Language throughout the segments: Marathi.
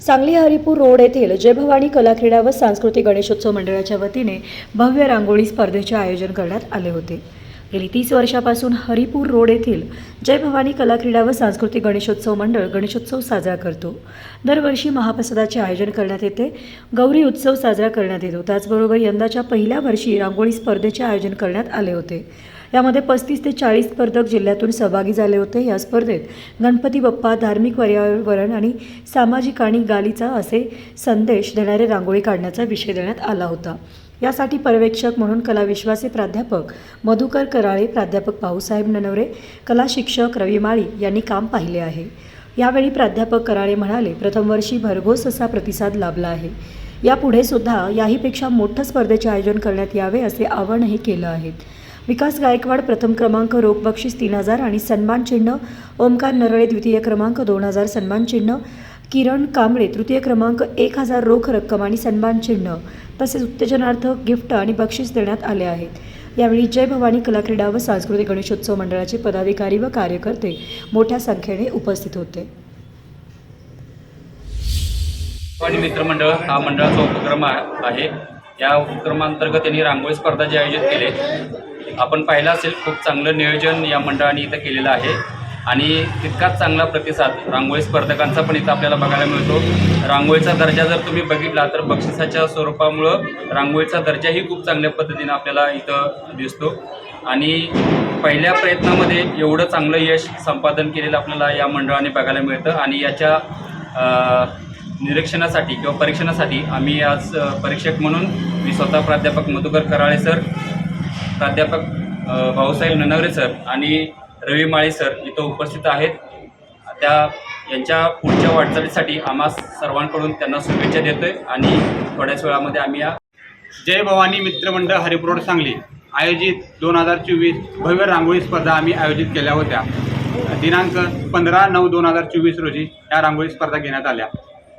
सांगली हरिपूर रोड येथील जयभवानी कलाक्रीडा व सांस्कृतिक गणेशोत्सव मंडळाच्या वतीने भव्य रांगोळी स्पर्धेचे आयोजन करण्यात आले होते. गेली तीस वर्षापासून हरिपूर रोड येथील जय भवानी व सांस्कृतिक गणेशोत्सव मंडळ गणेशोत्सव साजरा करतो. दरवर्षी महाप्रसादाचे आयोजन करण्यात येते गौरी उत्सव साजरा करण्यात येतो. त्याचबरोबर यंदाच्या पहिल्या वर्षी रांगोळी स्पर्धेचे आयोजन करण्यात आले होते. यामध्ये पस्तीस ते चाळीस स्पर्धक जिल्ह्यातून सहभागी झाले होते. या स्पर्धेत गणपती बाप्पा धार्मिक पर्यावरण आणि सामाजिक आणि गालीचा असे संदेश देणारे रांगोळी काढण्याचा विषय देण्यात आला होता. यासाठी पर्यवेक्षक म्हणून कलाविश्वाचे प्राध्यापक मधुकर कराळे प्राध्यापक भाऊसाहेब ननवरे कला शिक्षक रवी माळी यांनी काम पाहिले आहे. यावेळी प्राध्यापक कराळे म्हणाले प्रथम वर्षी भरघोस असा प्रतिसाद लाभला आहे. यापुढे सुद्धा याहीपेक्षा मोठं स्पर्धेचे आयोजन करण्यात यावे असे आवाहनही केलं आहे. विकास गायकवाड प्रथम क्रमांक रोख बक्षीस तीन हजार आणि सन्मान चिन्ह ओमकार नरळे द्वितीय क्रमांक दोन हजार सन्मान चिन्ह. किरण कांबळे तृतीय क्रमांक एक हजार रोख रक्कम आणि सन्मान चिन्ह. तसेच उत्तेजनार्थ गिफ्ट आणि बक्षीस देण्यात आले आहेत. यावेळी जय भवानी कला क्रीडा व सांस्कृतिक गणेशोत्सव मंडळाचे पदाधिकारी व कार्यकर्ते मोठ्या संख्येने उपस्थित होते. आणि मित्रमंडळ हा मंडळाचा उपक्रम आहे. या उपक्रमांतर्गत त्यांनी रांगोळी स्पर्धा जे आयोजित केले आपण पाहिलं असेल खूप चांगलं नियोजन या मंडळाने इथं केलेलं आहे. आणि तितकाच चांगला प्रतिसाद रांगोळी स्पर्धकांचा पण इथं आपल्याला बघायला मिळतो. रांगोळीचा दर्जा जर तुम्ही बघितला तर बक्षिसाच्या स्वरूपामुळं रांगोळीचा दर्जाही खूप चांगल्या पद्धतीनं आपल्याला इथं दिसतो. आणि पहिल्या प्रयत्नामध्ये एवढं चांगलं यश संपादन केलेलं आपल्याला या मंडळाने बघायला मिळतं. आणि याच्या निरीक्षणासाठी किंवा परीक्षणासाठी आम्ही आज परीक्षक म्हणून मी स्वतः प्राध्यापक मधुकर कराळे सर प्राध्यापक भाऊसाहेब ननवरे सर आणि रवी माळी सर इथं उपस्थित आहेत. त्या यांच्या पुढच्या वाटचालीसाठी आम्हा सर्वांकडून त्यांना शुभेच्छा देतो आहे आणि थोड्याच वेळामध्ये आम्ही या जय भवानी मित्रमंडळ हरिपुरोड सांगली. आयोजित दोन हजार चोवीस भव्य रांगोळी स्पर्धा आम्ही आयोजित केल्या होत्या. दिनांक पंधरा नऊ दोन हजार चोवीस रोजी या रांगोळी स्पर्धा घेण्यात आल्या.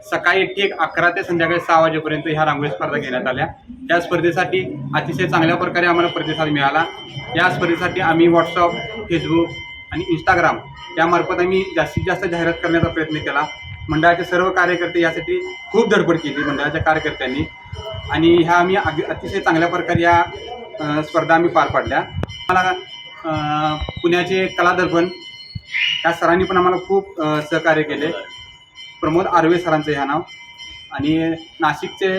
सकाळी एक अकरा ते संध्याकाळी सहा वाजेपर्यंत ह्या रांगोळी स्पर्धा घेण्यात आल्या. त्या स्पर्धेसाठी अतिशय चांगल्या प्रकारे आम्हाला प्रतिसाद मिळाला. या स्पर्धेसाठी आम्ही व्हॉट्सअप फेसबुक आणि इंस्टाग्राम यामार्फत आम्ही जास्तीत जास्त जाहिरात करण्याचा प्रयत्न केला. मंडळाचे सर्व कार्यकर्ते यासाठी खूप धडपड केली मंडळाच्या कार्यकर्त्यांनी. आणि ह्या आम्ही अग अतिशय चांगल्या प्रकारे या स्पर्धा आम्ही पार पाडल्या. मला पुण्याचे कला दर्पण या सरांनी पण आम्हाला खूप सहकार्य केले. प्रमोद आर्वे सरांचं ह्या नाव. आणि नाशिकचे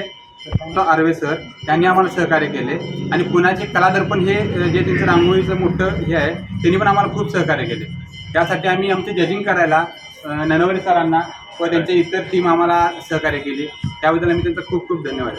आर्वे सर त्यांनी आम्हाला सहकार्य केले. आणि पुण्याचे कलादर्पण हे जे त्यांचं रांगोळीचं मोठं हे आहे त्यांनी पण आम्हाला खूप सहकार्य केले. त्यासाठी आम्ही आमचे जजिंग करायला ननवरे सरांना व त्यांचे इतर टीम आम्हाला सहकार्य केली. त्याबद्दल आम्ही त्यांचा खूप खूप धन्यवाद.